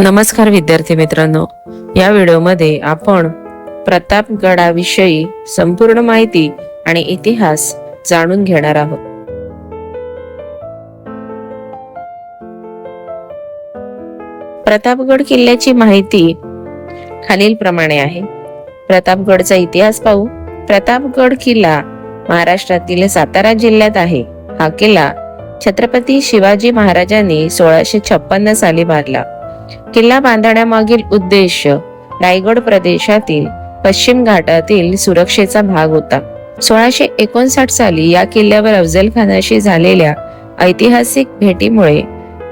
नमस्कार विद्यार्थी मित्रांनो. या व्हिडिओमध्ये आपण प्रतापगडाविषयी संपूर्ण माहिती आणि इतिहास जाणून घेणार आहोत. प्रतापगड किल्ल्याची माहिती खालील प्रमाणे आहे. प्रतापगडचा इतिहास पाहू. प्रतापगड किल्ला महाराष्ट्रातील सातारा जिल्ह्यात आहे. हा किल्ला छत्रपती शिवाजी महाराजांनी सोळाशे छप्पन्न साली बांधला. किल्ला बांधण्यामागील उद्देश रायगड प्रदेशातील पश्चिम घाटातील सुरक्षेचा भाग होता. सोळाशे एकोणसाठ साली या किल्ल्यावर अफजल खानाशी झालेल्या ऐतिहासिक भेटीमुळे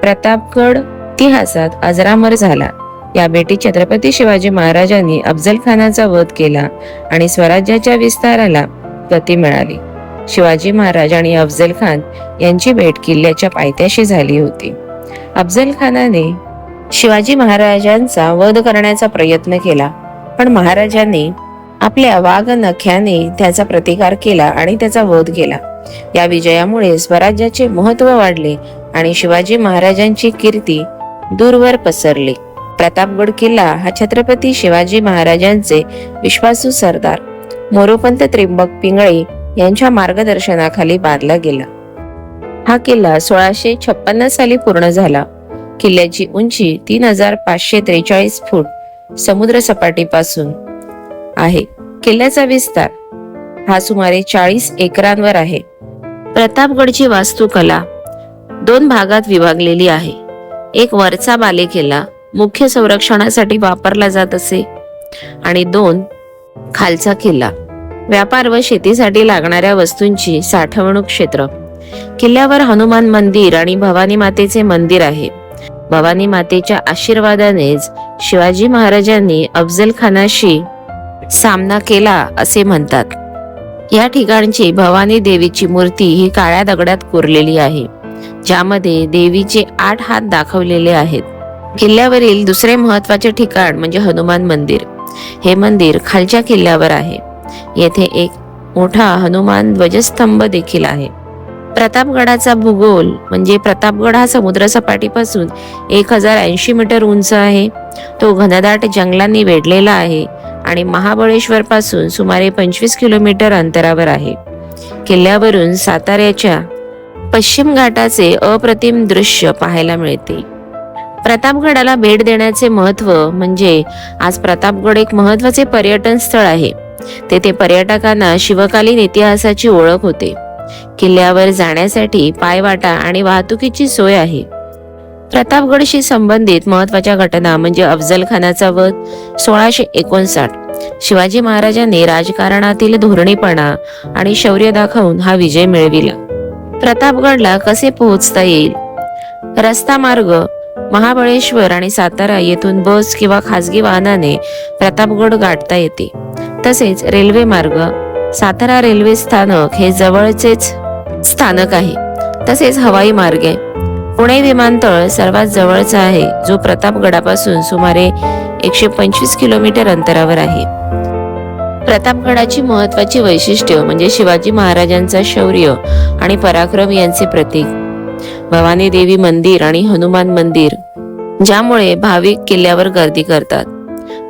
प्रतापगड इतिहासात अजरामर झाला. या भेटीत छत्रपती शिवाजी महाराजांनी अफजल खानाचा वध केला आणि स्वराज्याच्या विस्ताराला गती मिळाली. शिवाजी महाराज आणि अफजल खान यांची भेट किल्ल्याच्या पायथ्याशी झाली होती. अफजल खानाने शिवाजी महाराजांचा वध करण्याचा प्रयत्न केला. पण महाराजांनी आपल्या वाघ नख्याने त्याचा प्रतिकार केला आणि त्याचा वध केला. या विजयामुळे स्वराज्याचे महत्त्व वाढले आणि शिवाजी महाराजांची कीर्ती दूरवर पसरली. प्रतापगड किल्ला हा छत्रपती शिवाजी महाराजांचे विश्वासू सरदार मोरोपंत त्रिंबक पिंगळे यांच्या मार्गदर्शनाखाली बांधला गेला. हा किल्ला सोळाशे छप्पन्न साली पूर्ण झाला. किल्ल्याची उंची तीन हजार पाचशे त्रेचाळीस फूट समुद्र सपाटीपासून आहे. किल्ल्याचा विस्तार हा सुमारे चाळीस एकरांवर आहे. प्रतापगडची वास्तुकला दोन भागात विभागलेली आहे. एक वरचा बालेकिल्ला मुख्य संरक्षणासाठी वापरला जात असे आणि दोन खालचा किल्ला. व्यापार व शेतीसाठी लागणाऱ्या वस्तूंची साठवणूक क्षेत्र. किल्ल्यावर हनुमान मंदिर आणि भवानी मातेचे मंदिर आहे. भवानी मातेच्या आशीर्वादानेच शिवाजी महाराजांनी अफजल खानाशी सामना केला असे म्हणतात. या ठिकाणची भवानी देवीची मूर्ती ही काळ्या दगडात कोरलेली आहे ज्यामध्ये देवीचे आठ हात दाखवलेले आहेत. किल्ल्यावरील दुसरे महत्त्वाचे ठिकाण म्हणजे हनुमान मंदिर. हे मंदिर खालच्या किल्ल्यावर आहे. येथे एक मोठा हनुमान ध्वजस्तंभ देखील आहे. प्रतापगडाचा भूगोल म्हणजे प्रतापगड हा समुद्र सपाटीपासून एक हजार ऐंशी मीटर उंच आहे. तो घनदाट जंगलांनी वेढलेला आहे आणि महाबळेश्वर पासून सुमारे पंचवीस किलोमीटर अंतरावर आहे. किल्ल्यावरून साताऱ्याच्या पश्चिम घाटाचे अप्रतिम दृश्य पाहायला मिळते. प्रतापगडाला भेट देण्याचे महत्त्व म्हणजे आज प्रतापगड एक महत्त्वाचे पर्यटन स्थळ आहे. तेथे पर्यटकांना शिवकालीन इतिहासाची ओळख होते. किल्ल्यावर जाण्यासाठी पायवाटा आणि वाहतुकीची सोय आहे. प्रतापगडशी संबंधित महत्त्वाच्या घटना म्हणजे अफजल खानाचा वध सोळाशे एकोणसाठ. शिवाजी महाराजांनी राजकारणातील धोरणीपणा आणि शौर्य दाखवून हा विजय मिळविला. प्रतापगडला कसे पोहोचता येईल? रस्ता मार्ग महाबळेश्वर आणि सातारा येथून बस किंवा खासगी वाहनाने प्रतापगड गाठता येते. तसेच रेल्वे मार्ग सातारा रेल्वे स्थानक हे जवळचेच स्थानक आहे. तसेच हवाई मार्ग. आहे पुणे विमानतळ सर्वात जवळचा आहे जो प्रतापगडापासून सुमारे एकशे पंचवीस किलोमीटर अंतरावर आहे. प्रतापगडाची महत्वाची वैशिष्ट्य म्हणजे शिवाजी महाराजांचा शौर्य आणि पराक्रम यांचे प्रतीक. भवानी देवी मंदिर आणि हनुमान मंदिर ज्यामुळे भाविक किल्ल्यावर गर्दी करतात.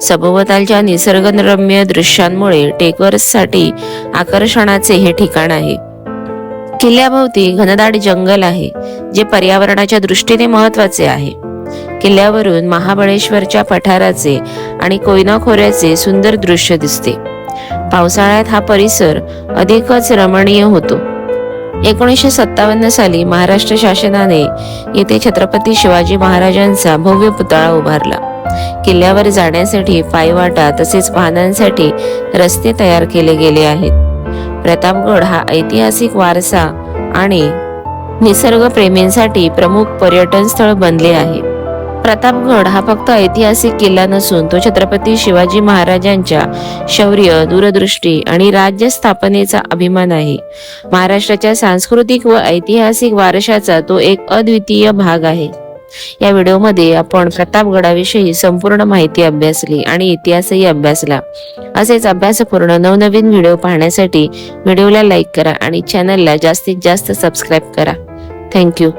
सभोवतालच्या निसर्गरम्य दृश्यांमुळे टेकवर्ससाठी आकर्षणाचे हे ठिकाण आहे. किल्ल्याभोवती घनदाट जंगल आहे जे पर्यावरणाच्या दृष्टीने महत्त्वाचे आहे. किल्ल्यावरून महाबळेश्वरच्या पठाराचे आणि कोयना खोऱ्याचे सुंदर दृश्य दिसते. पावसाळ्यात हा परिसर अधिकच रमणीय होतो. एकोणीसशे सत्तावन्न साली महाराष्ट्र शासनाने येथे छत्रपती शिवाजी महाराजांचा भव्य पुतळा उभारला. किल्ल्यावर जाण्यासाठी पायवाटा तसेच वाहनांसाठी रस्ते तयार केले गेले आहेत. प्रतापगड हा ऐतिहासिक वारसा आणि निसर्गप्रेमींसाठी प्रमुख पर्यटन स्थळ बनले आहे. प्रतापगड हा फक्त ऐतिहासिक किल्ला नसून तो छत्रपती शिवाजी महाराजांच्या शौर्य दूरदृष्टी आणि राज्य स्थापनेचा अभिमान आहे. महाराष्ट्राच्या सांस्कृतिक व ऐतिहासिक वारशाचा तो एक अद्वितीय भाग आहे. या व्हिडिओमध्ये आपण प्रतापगडाविषयी संपूर्ण माहिती अभ्यासली आणि इतिहासही अभ्यासला. असेच अभ्यासपूर्ण नवनवीन व्हिडिओ पाहण्यासाठी व्हिडिओला लाईक करा आणि चॅनलला जास्तीत जास्त सबस्क्राईब करा. थँक्यू.